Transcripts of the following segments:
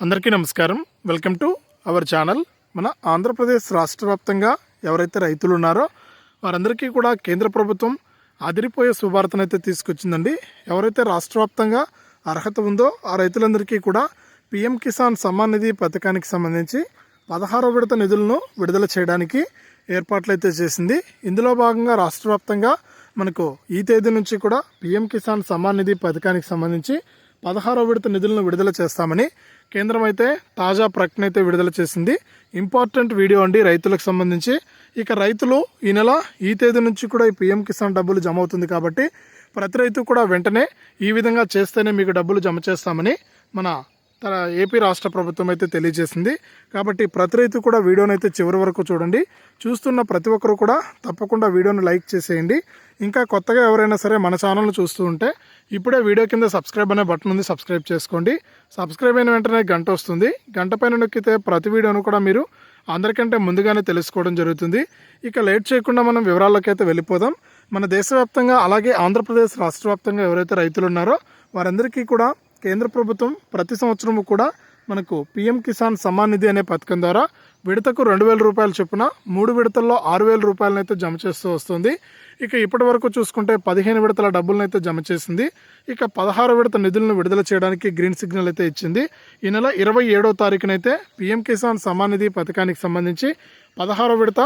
అందరికీ నమస్కారం. Welcome to our channel. మన ఆంధ్రప్రదేశ్ రాష్ట్ర వ్యాప్తంగా ఎవరైతే రైతులు ఉన్నారో వారందరికీ కూడా కేంద్ర ప్రభుత్వం అదిరిపోయే శుభార్తనైతే తీసుకొచ్చిందండి. ఎవరైతే రాష్ట్ర వ్యాప్తంగా అర్హత ఉందో ఆ రైతులందరికీ కూడా పిఎం కిసాన్ సమ్మాన్ నిధి పథకానికి సంబంధించి పదహారో విడత నిధులను విడుదల చేయడానికి ఏర్పాట్లు అయితే చేసింది. ఇందులో భాగంగా రాష్ట్ర వ్యాప్తంగా మనకు ఈ తేదీ నుంచి కూడా పిఎం కిసాన్ సమ్మాన్ నిధి పథకానికి సంబంధించి పదహారో విడత నిధులను విడుదల చేస్తామని కేంద్రం అయితే తాజా ప్రకటన అయితే విడుదల చేసింది. ఇంపార్టెంట్ వీడియో అండి రైతులకు సంబంధించి. ఇక రైతులు ఈ నెల ఈ తేదీ నుంచి కూడా ఈ పిఎం కిసాన్ డబ్బులు జమ అవుతుంది కాబట్టి ప్రతి రైతు కూడా వెంటనే ఈ విధంగా చేస్తేనే మీకు డబ్బులు జమ చేస్తామని మన తన ఏపీ రాష్ట్ర ప్రభుత్వం అయితే తెలియజేసింది. కాబట్టి ప్రతి రైతు కూడా వీడియోని అయితే చివరి వరకు చూడండి. చూస్తున్న ప్రతి ఒక్కరు కూడా తప్పకుండా వీడియోని లైక్ చేసేయండి. ఇంకా కొత్తగా ఎవరైనా సరే మన ఛానల్ను చూస్తూ ఉంటే ఇప్పుడే వీడియో కింద సబ్స్క్రైబ్ అనే బటన్ ఉంది సబ్స్క్రైబ్ చేసుకోండి. సబ్స్క్రైబ్ అయిన వెంటనే గంట వస్తుంది. గంట పైన నొక్కితే ప్రతి వీడియోను కూడా మీరు అందరికంటే ముందుగానే తెలుసుకోవడం జరుగుతుంది. ఇక లేట్ చేయకుండా మనం వివరాల్లోకి అయితే వెళ్ళిపోదాం. మన దేశవ్యాప్తంగా అలాగే ఆంధ్రప్రదేశ్ రాష్ట్ర వ్యాప్తంగా ఎవరైతే రైతులు ఉన్నారో వారందరికీ కూడా కేంద్ర ప్రభుత్వం ప్రతి సంవత్సరము కూడా మనకు పిఎం కిసాన్ సమ్మాన్ నిధి అనే పథకం ద్వారా విడతకు రెండు వేల రూపాయలు చొప్పున మూడు విడతల్లో ఆరు వేల రూపాయలనైతే జమ చేస్తూ వస్తుంది. ఇక ఇప్పటి వరకు చూసుకుంటే పదిహేను విడతల డబ్బులను అయితే జమ చేసింది. ఇక పదహారు విడత నిధులను విడుదల చేయడానికి గ్రీన్ సిగ్నల్ అయితే ఇచ్చింది. ఈ నెల ఇరవై ఏడో తారీఖునైతే పిఎం కిసాన్ సమ్మాన్ నిధి పథకానికి సంబంధించి పదహారో విడత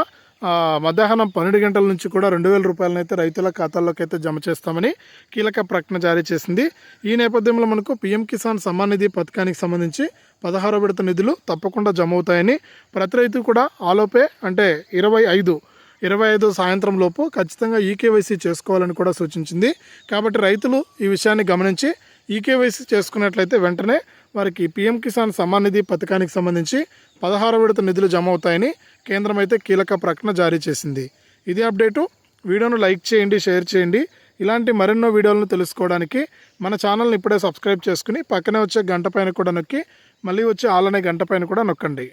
మధ్యాహ్నం పన్నెండు గంటల నుంచి కూడా రెండు వేల రూపాయలనైతే రైతుల ఖాతాల్లోకి అయితే జమ చేస్తామని కీలక ప్రకటన జారీ చేసింది. ఈ నేపథ్యంలో మనకు పీఎం కిసాన్ సమ్మాన్ నిధి పథకానికి సంబంధించి పదహారో విడత నిధులు తప్పకుండా జమ అవుతాయని ప్రతి రైతు కూడా ఆలోపే అంటే ఇరవై ఐదు ఇరవై ఐదు సాయంత్రం లోపు ఖచ్చితంగా ఈకేవైసీ చేసుకోవాలని కూడా సూచించింది. కాబట్టి రైతులు ఈ విషయాన్ని గమనించి ఈకేవైసీ చేసుకున్నట్లయితే వెంటనే వారికి పీఎం కిసాన్ సమ్మాన్ నిధి పథకానికి సంబంధించి పదహారు విడత నిధులు జమ అవుతాయని కేంద్రం అయితే కీలక ప్రకటన జారీ చేసింది. ఇది అప్డేటు. వీడియోను లైక్ చేయండి షేర్ చేయండి. ఇలాంటి మరెన్నో వీడియోలను తెలుసుకోవడానికి మన ఛానల్ని ఇప్పుడే సబ్స్క్రైబ్ చేసుకుని పక్కనే వచ్చే గంట పైన కూడా నొక్కి మళ్ళీ వచ్చే ఆలనే గంట పైన కూడా నొక్కండి.